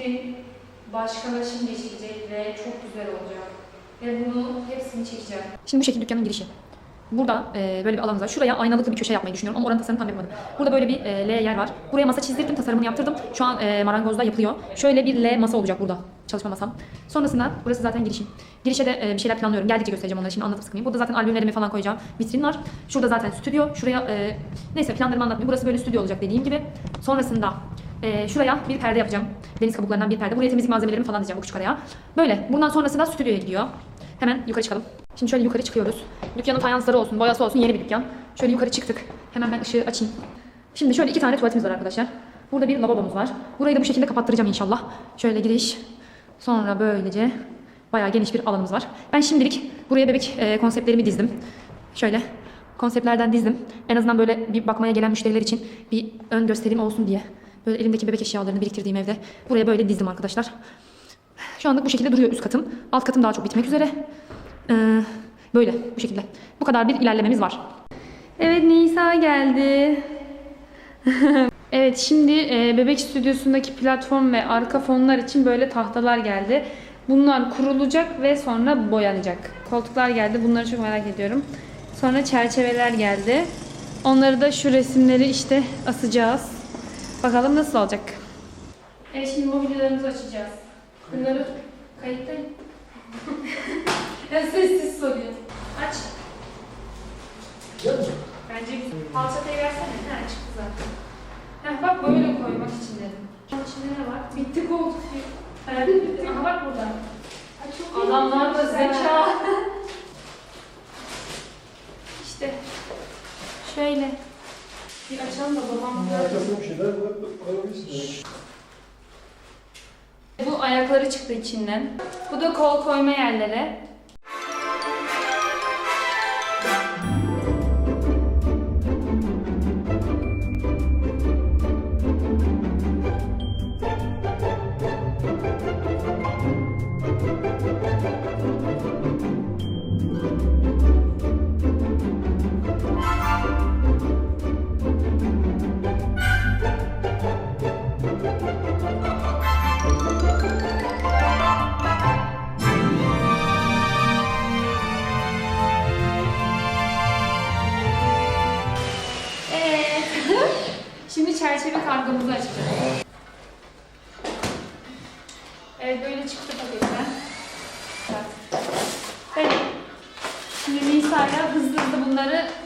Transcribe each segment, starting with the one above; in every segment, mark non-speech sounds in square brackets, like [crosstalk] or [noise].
vitrin başkalaşım geçirecek ve çok güzel olacak. Ve bunu hepsini çekeceğim. Şimdi bu şekilde dükkanın girişi. Burada e, böyle bir alanımız var. Şuraya aynalıklı bir köşe yapmayı düşünüyorum ama oranın tasarımını tam yapmadım. Burada böyle bir e, L yer var. Buraya masa çizdirdim, tasarımını yaptırdım. Şu an e, marangozda yapılıyor. Şöyle bir L masa olacak burada. Çalışma masam. Sonrasında burası zaten girişim. Girişe de e, bir şeyler planlıyorum. Geldikçe göstereceğim onları. Şimdi anlatıp sıkmayayım. Burada zaten albümlerimi falan koyacağım. Vitrin var. Şurada zaten stüdyo. Şuraya e, neyse planlarımı anlatmayayım. Burası böyle stüdyo olacak dediğim gibi. Sonrasında e, şuraya bir perde yapacağım. Deniz kabuklarından bir perde. Buraya temizlik malzemelerimi falan diyeceğim bu küçük araya. Böyle. Buradan sonrası da stüdyoya gidiyor. Hemen yukarı çıkalım. Şimdi şöyle yukarı çıkıyoruz. Dükkanın fayansları olsun, boyası olsun yeni bir dükkan. Şöyle yukarı çıktık. Hemen ben ışığı açayım. Şimdi şöyle iki tane tuvaletimiz var arkadaşlar. Burada bir lavabomuz var. Burayı da bu şekilde kapattıracağım inşallah. Şöyle giriş. Sonra böylece bayağı geniş bir alanımız var. Ben şimdilik buraya bebek e, konseptlerimi dizdim. Şöyle konseptlerden dizdim. En azından böyle bir bakmaya gelen müşteriler için bir ön gösterim olsun diye. Böyle elimdeki bebek eşyalarını biriktirdiğim evde buraya böyle dizdim arkadaşlar. Şu anlık bu şekilde duruyor üst katım. Alt katım daha çok bitmek üzere. Ee, böyle bu şekilde. Bu kadar bir ilerlememiz var. Evet Nisa geldi. [laughs] evet şimdi e, bebek stüdyosundaki platform ve arka fonlar için böyle tahtalar geldi. Bunlar kurulacak ve sonra boyanacak. Koltuklar geldi. Bunları çok merak ediyorum. Sonra çerçeveler geldi. Onları da şu resimleri işte asacağız. Bakalım nasıl olacak. Evet şimdi mobilyalarımızı açacağız. Bunları kayıttayım. ya sessiz soruyor. Aç. Bence güzel. Falçatayı versene. Ha çıktı zaten. Heh, bak böyle koymak için dedim. Şunun içinde ne var? Bitti koltuk. Evet bitti. Aha bak burada. Adamlar da zeka. işte. Şöyle. Bir açalım da babam. Arkasına bir şeyler. Bu ayakları çıktı içinden. Bu da kol koyma yerleri.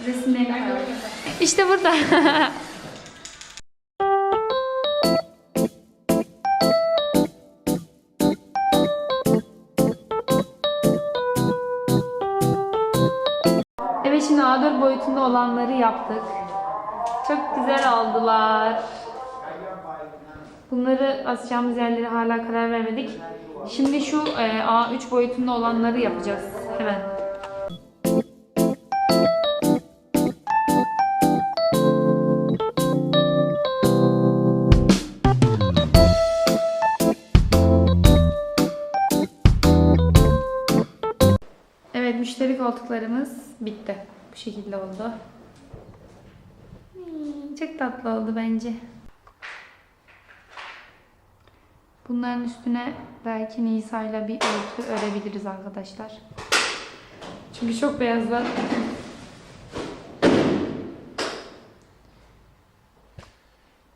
Resimlerini koyalım. İşte burada. [laughs] Evet şimdi A4 boyutunda olanları yaptık. Çok güzel oldular. Bunları asacağımız yerlere hala karar vermedik. Şimdi şu e, A3 boyutunda olanları yapacağız hemen. Koltuklarımız bitti. Bu şekilde oldu. Hmm, Çok tatlı oldu bence. Bunların üstüne belki Nisa'yla bir örtü örebiliriz arkadaşlar. Çünkü çok beyazlar.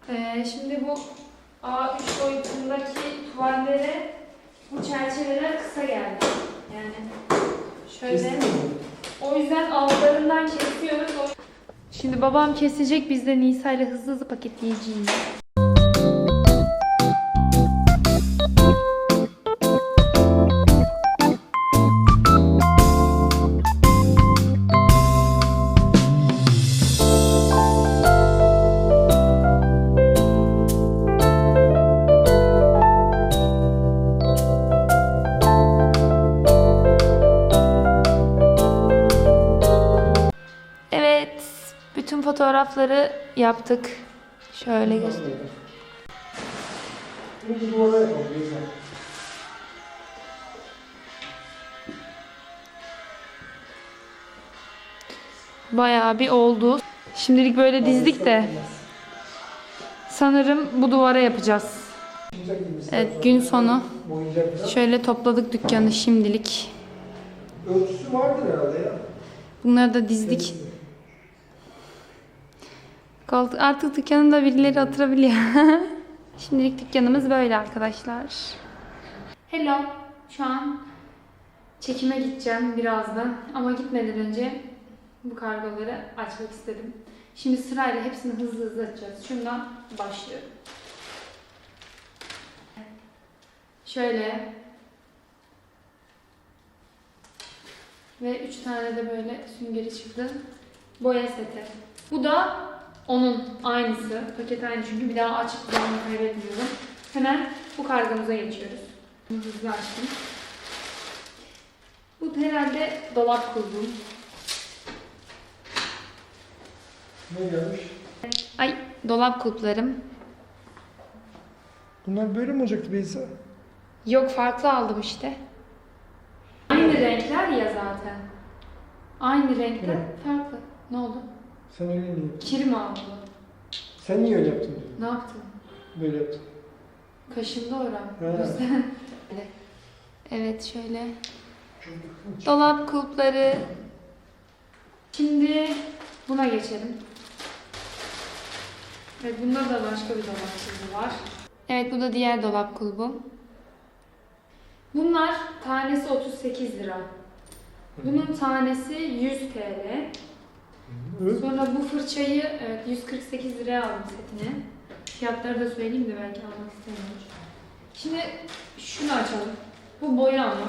Ee, şimdi bu A3 boyutundaki tuvallere bu çerçeveler kısa geldi. Yani şöyle. O yüzden altlarından kesiyoruz. Şimdi babam kesecek. Biz de Nisa ile hızlı hızlı paketleyeceğiz. Fotoğrafları yaptık. Şöyle göstereyim. Bayağı bir oldu. Şimdilik böyle dizdik de sanırım bu duvara yapacağız. Evet gün sonu. Şöyle topladık dükkanı şimdilik. Ölçüsü vardır herhalde ya. Bunları da dizdik. Koltuk- Artık dükkanı da birileri oturabiliyor. [laughs] Şimdilik dükkanımız böyle arkadaşlar. Hello. Şu an çekime gideceğim birazdan. Ama gitmeden önce bu kargoları açmak istedim. Şimdi sırayla hepsini hızlı hızlı açacağız. Şundan başlıyorum. Şöyle. Ve üç tane de böyle süngeri çıktı. Boya seti. Bu da onun aynısı. Paket aynı çünkü bir daha açıp zaman kaybetmiyorum. Hemen bu kargomuza geçiyoruz. Bunu hızlı açtım. Bu herhalde dolap kulbum. Ne gelmiş? Ay dolap kulplarım. Bunlar böyle mi olacaktı Beyza? Yok farklı aldım işte. Aynı renkler ya zaten. Aynı renkte Evet. farklı. Ne oldu? Sen öyle niye? Kir mi aldı? Sen niye öyle yaptın? Ne yaptın? Böyle yaptın. Kaşındı oram. He. O yüzden. evet şöyle. Dolap kulpları. Şimdi buna geçelim. Evet bunda da başka bir dolap kulbu var. Evet bu da diğer dolap kulbu. Bunlar tanesi 38 lira. Bunun tanesi 100 TL. Evet. Sonra bu fırçayı evet, 148 liraya aldım setini. Fiyatları da söyleyeyim de belki almak istemiyormuş. Şimdi şunu açalım. Bu boya ama.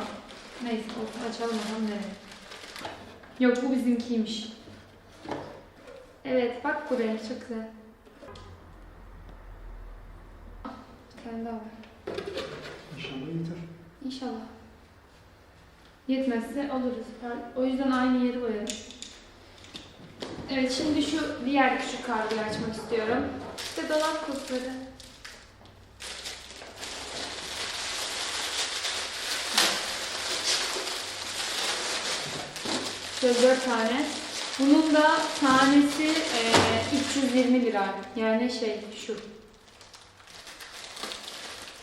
Neyse olsun açalım bakalım ne. Yok bu bizimkiymiş. Evet bak buraya çok güzel. Bir tane daha var. İnşallah yeter. İnşallah. Yetmezse alırız. O yüzden aynı yeri boyarız. Evet şimdi şu diğer küçük kargoyu açmak istiyorum. İşte dolap kulpları. Şöyle dört tane. Bunun da tanesi eee, 320 lira. Yani şey şu.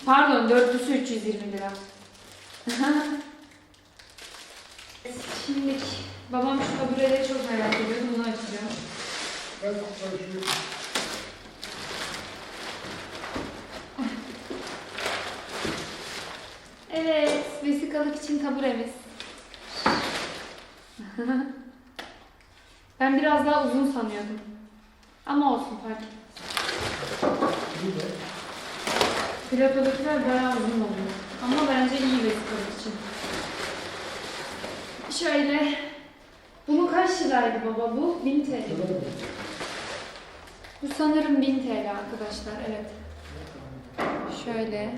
Pardon dörtlüsü 320 lira. [laughs] Şimdi babam şu tabureleri çok merak ediyor. Bunu açacağım. Ben şunu Evet, vesikalık için taburemiz. ben biraz daha uzun sanıyordum. Ama olsun fark etmez. Platodakiler bayağı uzun oluyor. Ama bence iyi vesikalık için. Şöyle. Bunu kaç liraydı baba bu? 1000 TL. Bu sanırım 1000 TL arkadaşlar. Evet. Şöyle.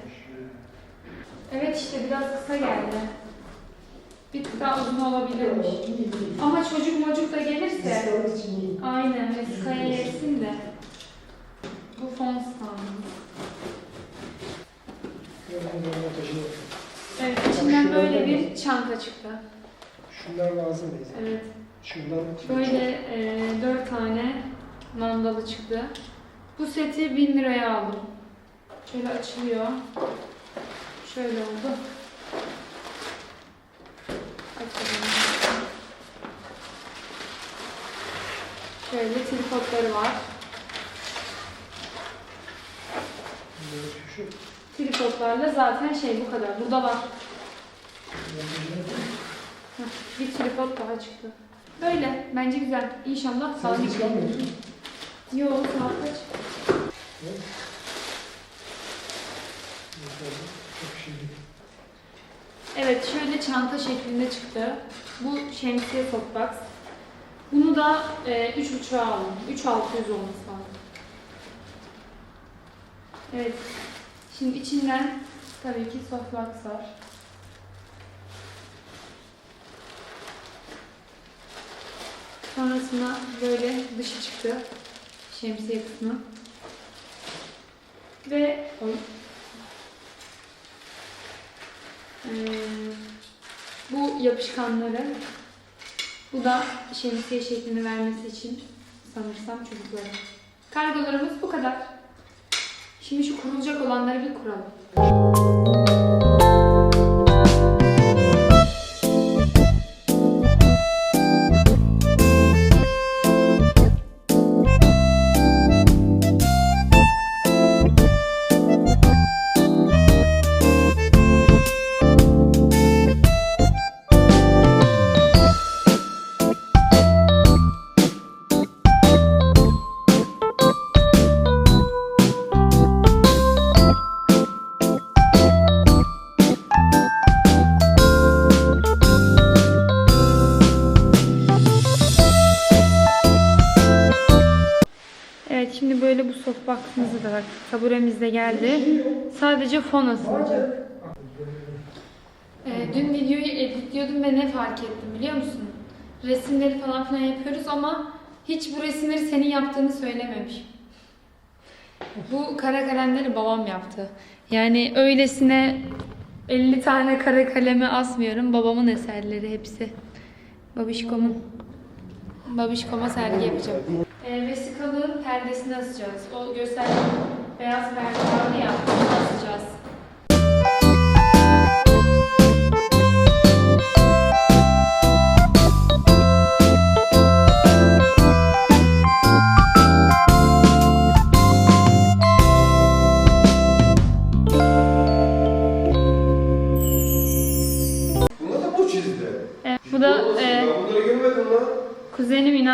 Evet işte biraz kısa geldi. Bir tık daha uzun olabilirmiş. Ama çocuk mocuk da gelirse aynen vesikaya yetsin de. Bu fon standı. Evet içinden böyle bir çanta çıktı. Şunlar lazım Beyza. Evet. Şundan Böyle e, 4 tane mandalı çıktı. Bu seti 1000 liraya aldım. Şöyle açılıyor. Şöyle oldu. Açalım. Şöyle tripodları var. Şu. Tripodlarla zaten şey bu kadar. Burada var. Bir tripod daha çıktı. Böyle. Bence güzel. İnşallah Sen sağlıklı. hiç kalmıyorsun. Yok saat kaç? Evet şöyle çanta şeklinde çıktı. Bu şemsiye softbox. Bunu da e, 3.5'a aldım. 3.600 olması lazım. Evet. Şimdi içinden tabii ki softbox var. Sonrasında böyle dışı çıktı. Şemsiye kısmı. Ve. Ee, bu yapışkanları bu da şemsiye şeklini vermesi için sanırsam çocuklara. Kargolarımız bu kadar. Şimdi şu kurulacak olanları bir kuralım. Şimdi böyle bu softbox'ımızı da taktık. Taburemiz de geldi. Sadece fon asılacak. Ee, dün videoyu editliyordum ve ne fark ettim biliyor musun? Resimleri falan filan yapıyoruz ama hiç bu resimleri senin yaptığını söylememiş. Bu kara kalemleri babam yaptı. Yani öylesine 50 tane kara kalemi asmıyorum. Babamın eserleri hepsi. Babişkomun. Babişkoma sergi yapacağım. E, vesikalığın perdesini asacağız. O gösterdiğim beyaz perde vardı ya, onu asacağız.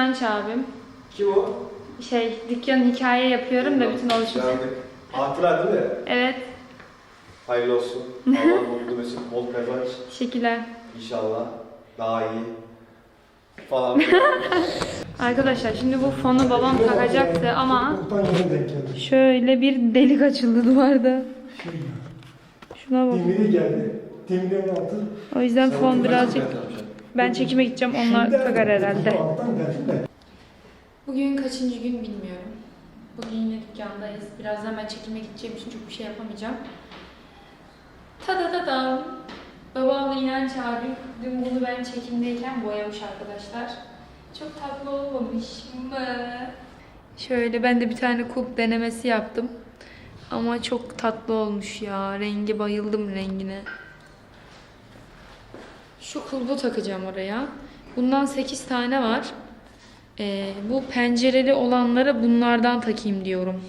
İnanç abim. Kim o? Şey, dükkan hikaye yapıyorum da bütün oluşum. Yandık. Hatıra değil mi? Evet, Hayırlı olsun. [laughs] Allah mutlu mesut, bol kazanç. teşekkürler. İnşallah daha iyi. Falan. [laughs] Arkadaşlar şimdi bu fonu babam takacaktı ama şöyle bir delik açıldı duvarda. Şuna bak. Demiri geldi. Demirin altı. O yüzden fon birazcık ben çekime gideceğim onlar takar herhalde. Bugün kaçıncı gün bilmiyorum. Bugün yine dükkandayız. Birazdan ben çekime gideceğim için çok bir şey yapamayacağım. Ta da da da. Babamla İnanç abi dün bunu ben çekimdeyken boyamış arkadaşlar. Çok tatlı olmamış mı? Şöyle ben de bir tane kulp denemesi yaptım. Ama çok tatlı olmuş ya. Rengi bayıldım rengine. Şu kulbu takacağım oraya. Bundan 8 tane var. Ee, bu pencereli olanlara bunlardan takayım diyorum.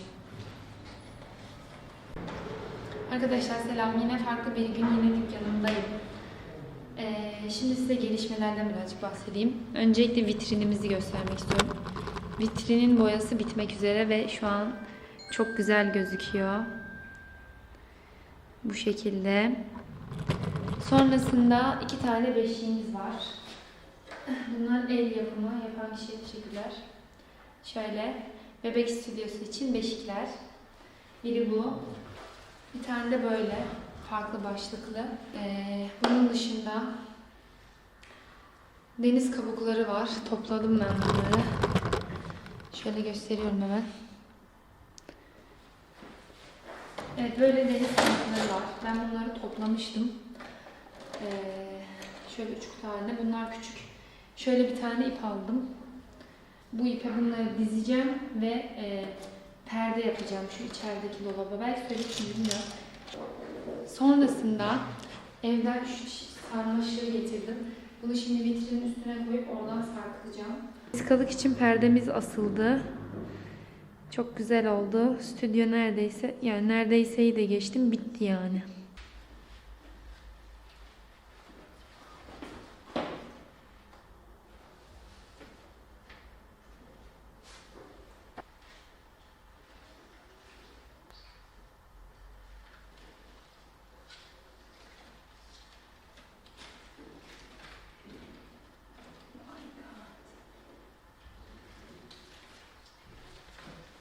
Arkadaşlar selam. Yine farklı bir gün yine dükkanımdayım. Ee, şimdi size gelişmelerden birazcık bahsedeyim. Öncelikle vitrinimizi göstermek istiyorum. Vitrinin boyası bitmek üzere ve şu an çok güzel gözüküyor. Bu şekilde. Sonrasında iki tane beşiğimiz var. Bunlar el yapımı. Yapan kişiye teşekkürler. Şöyle bebek stüdyosu için beşikler. Biri bu. Bir tane de böyle farklı başlıklı. Ee, bunun dışında deniz kabukları var. Topladım ben bunları. Şöyle gösteriyorum hemen. Evet böyle deniz kabukları var. Ben bunları toplamıştım. Ee, şöyle üç tane. Bunlar küçük. Şöyle bir tane ip aldım. Bu ipe bunları dizeceğim ve e, perde yapacağım şu içerideki dolaba. Belki söylemişim bilmiyorum. Sonrasında evden şu sarmaşığı getirdim. Bunu şimdi vitrinin üstüne koyup oradan sarkıtacağım. Iskalık için perdemiz asıldı. Çok güzel oldu. Stüdyo neredeyse, yani neredeyseyi de geçtim. Bitti yani.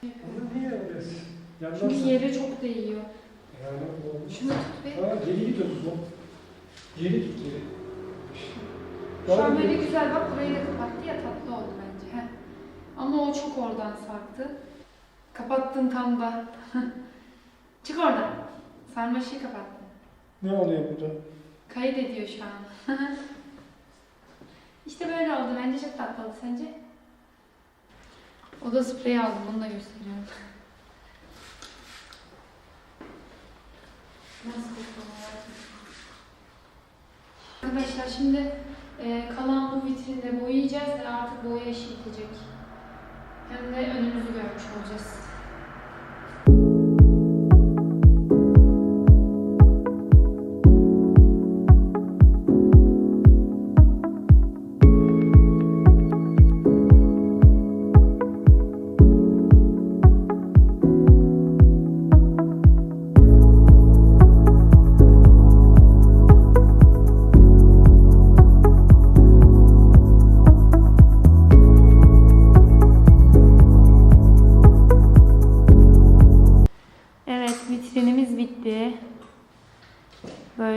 Bunu niye yapacağız? Yandan Çünkü sar- yere çok değiyor. Yani olmuş. Şunu tut bir. Ha, geri git o zaman. Geri git geri. Şu an böyle güzel bak burayı da kapattı ya tatlı oldu bence. Heh. Ama o çok oradan sarktı. Kapattın tam da. [laughs] Çık oradan. Sarmaşığı kapattın. Ne oluyor burada? Kayıt ediyor şu an. [laughs] işte böyle oldu. Bence çok tatlı oldu sence? Oda spreyi aldım. Bunu da gösteriyorum. [laughs] Nasıl kokuyor? Arkadaşlar şimdi e, kalan bu vitrinde boyayacağız ve artık boya işi. Hem de önümüzü görmüş olacağız.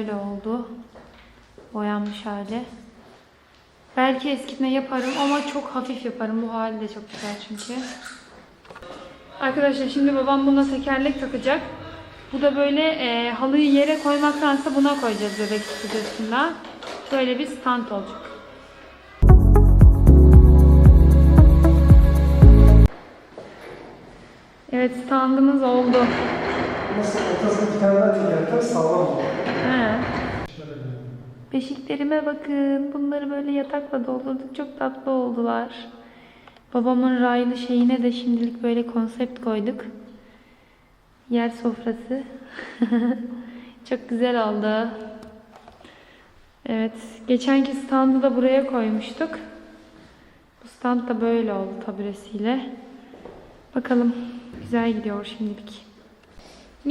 Böyle oldu. Boyanmış hali. Belki eskitme yaparım ama çok hafif yaparım. Bu hali de çok güzel çünkü. Arkadaşlar şimdi babam buna tekerlek takacak. Bu da böyle e, halıyı yere koymaktansa buna koyacağız bebek stüdyosunda. Şöyle bir stand olacak. Evet standımız oldu. Beşiklerime bakın. Bunları böyle yatakla doldurduk. Çok tatlı oldular. Babamın raylı şeyine de şimdilik böyle konsept koyduk. Yer sofrası. [laughs] Çok güzel oldu. Evet. Geçenki standı da buraya koymuştuk. Bu stand da böyle oldu taburesiyle. Bakalım. Güzel gidiyor şimdilik.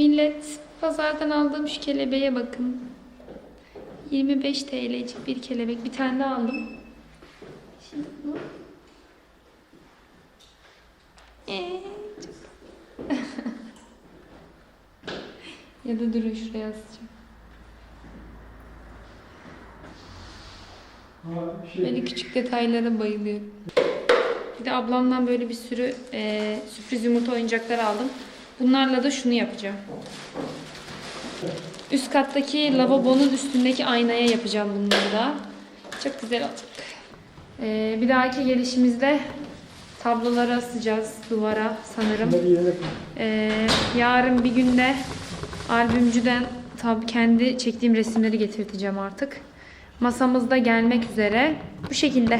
Millet pazardan aldığım şu kelebeğe bakın. 25 TL'cik bir kelebek. Bir tane daha aldım. Şimdi bunu... Ee, çok- [laughs] ya da durun şuraya asacağım. Şey, Böyle küçük detaylara bayılıyorum. Bir de ablamdan böyle bir sürü eee, sürpriz yumurta oyuncakları aldım. Bunlarla da şunu yapacağım. Üst kattaki lavabonun üstündeki aynaya yapacağım bunları da. Çok güzel olacak. Eee, bir dahaki gelişimizde tabloları asacağız duvara sanırım. Ee, yarın bir günde albümcüden tabii kendi çektiğim resimleri getirteceğim artık. Masamızda gelmek üzere. Bu şekilde.